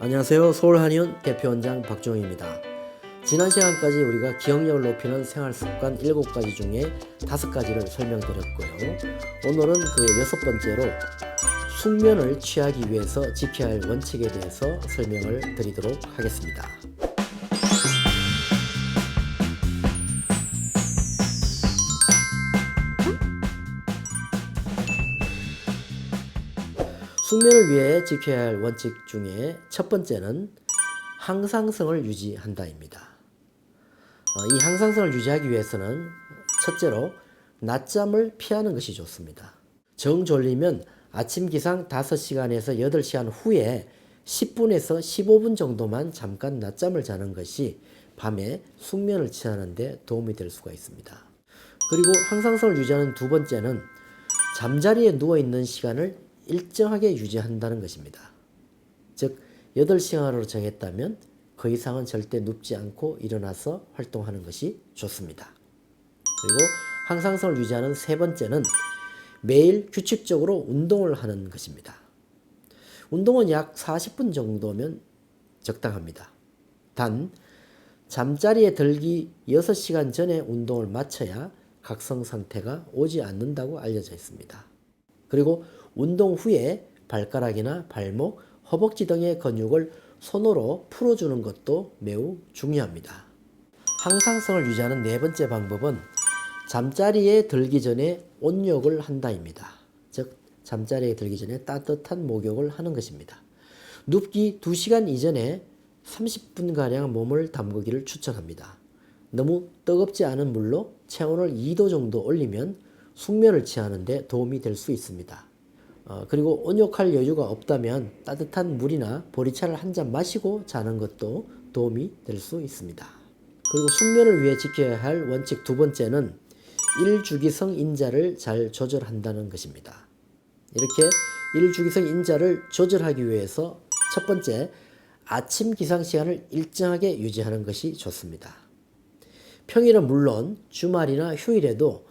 안녕하세요. 서울 한의원 대표원장 박종입니다. 지난 시간까지 우리가 기억력을 높이는 생활 습관 7가지 중에 5가지를 설명드렸고요. 오늘은 그 여섯 번째로 숙면을 취하기 위해서 지켜야 할 원칙에 대해서 설명을 드리도록 하겠습니다. 숙면을 위해 지켜야 할 원칙 중에 첫 번째는 항상성을 유지한다입니다. 어, 이 항상성을 유지하기 위해서는 첫째로 낮잠을 피하는 것이 좋습니다. 정 졸리면 아침 기상 5시간에서 8시간 후에 10분에서 15분 정도만 잠깐 낮잠을 자는 것이 밤에 숙면을 취하는 데 도움이 될 수가 있습니다. 그리고 항상성을 유지하는 두 번째는 잠자리에 누워 있는 시간을 일정하게 유지한다는 것입니다. 즉 8시간으로 정했다면 그 이상은 절대 눕지 않고 일어나서 활동하는 것이 좋습니다. 그리고 항상성을 유지하는 세 번째는 매일 규칙적으로 운동을 하는 것입니다. 운동은 약 40분 정도면 적당합니다. 단 잠자리에 들기 6시간 전에 운동을 마쳐야 각성 상태가 오지 않는다고 알려져 있습니다. 그리고 운동 후에 발가락이나 발목, 허벅지 등의 근육을 손으로 풀어주는 것도 매우 중요합니다. 항상성을 유지하는 네 번째 방법은 잠자리에 들기 전에 온욕을 한다입니다. 즉 잠자리에 들기 전에 따뜻한 목욕을 하는 것입니다. 눕기 2시간 이전에 30분가량 몸을 담그기를 추천합니다. 너무 뜨겁지 않은 물로 체온을 2도 정도 올리면 숙면을 취하는데 도움이 될 수 있습니다. 어, 그리고 온욕할 여유가 없다면 따뜻한 물이나 보리차를 한 잔 마시고 자는 것도 도움이 될 수 있습니다. 그리고 숙면을 위해 지켜야 할 원칙 두 번째는 일주기성 인자를 잘 조절한다는 것입니다. 이렇게 일주기성 인자를 조절하기 위해서 첫 번째, 아침 기상 시간을 일정하게 유지하는 것이 좋습니다. 평일은 물론 주말이나 휴일에도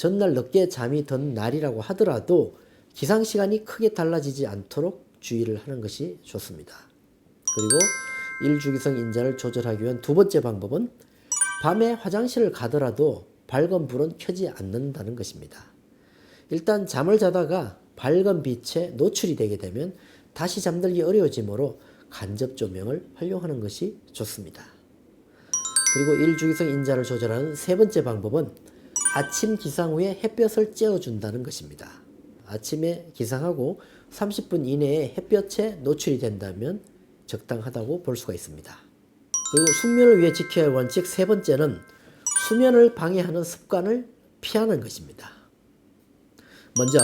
전날 늦게 잠이 든 날이라고 하더라도 기상 시간이 크게 달라지지 않도록 주의를 하는 것이 좋습니다. 그리고 일주기성 인자를 조절하기 위한 두 번째 방법은 밤에 화장실을 가더라도 밝은 불은 켜지 않는다는 것입니다. 일단 잠을 자다가 밝은 빛에 노출이 되게 되면 다시 잠들기 어려워지므로 간접 조명을 활용하는 것이 좋습니다. 그리고 일주기성 인자를 조절하는 세 번째 방법은 아침 기상 후에 햇볕을 쬐어준다는 것입니다. 아침에 기상하고 30분 이내에 햇볕에 노출이 된다면 적당하다고 볼 수가 있습니다. 그리고 숙면을 위해 지켜야 할 원칙 세 번째는 수면을 방해하는 습관을 피하는 것입니다. 먼저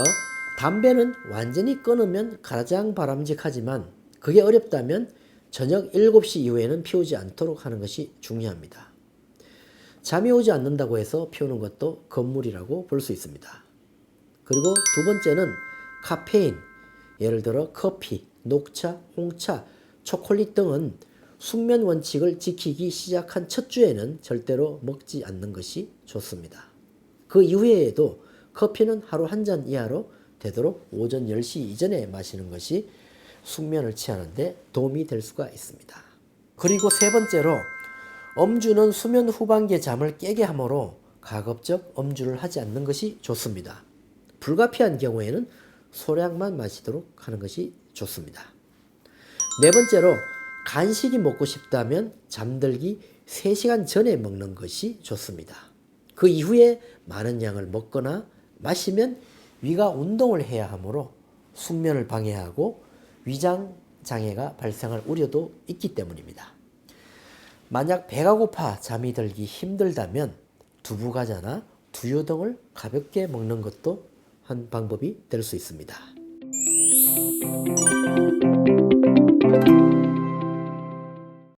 담배는 완전히 끊으면 가장 바람직하지만 그게 어렵다면 저녁 7시 이후에는 피우지 않도록 하는 것이 중요합니다. 잠이 오지 않는다고 해서 피우는 것도 건물이라고 볼 수 있습니다. 그리고 두 번째는 카페인, 예를 들어 커피, 녹차, 홍차, 초콜릿 등은 숙면 원칙을 지키기 시작한 첫 주에는 절대로 먹지 않는 것이 좋습니다. 그 이후에도 커피는 하루 한 잔 이하로 되도록 오전 10시 이전에 마시는 것이 숙면을 취하는데 도움이 될 수가 있습니다. 그리고 세 번째로 엄주는 수면 후반기에 잠을 깨게 하므로 가급적 엄주를 하지 않는 것이 좋습니다. 불가피한 경우에는 소량만 마시도록 하는 것이 좋습니다. 네 번째로 간식이 먹고 싶다면 잠들기 3시간 전에 먹는 것이 좋습니다. 그 이후에 많은 양을 먹거나 마시면 위가 운동을 해야 하므로 숙면을 방해하고 위장 장애가 발생할 우려도 있기 때문입니다. 만약 배가 고파 잠이 들기 힘들다면 두부 과자나 두유 등을 가볍게 먹는 것도 한 방법이 될 수 있습니다.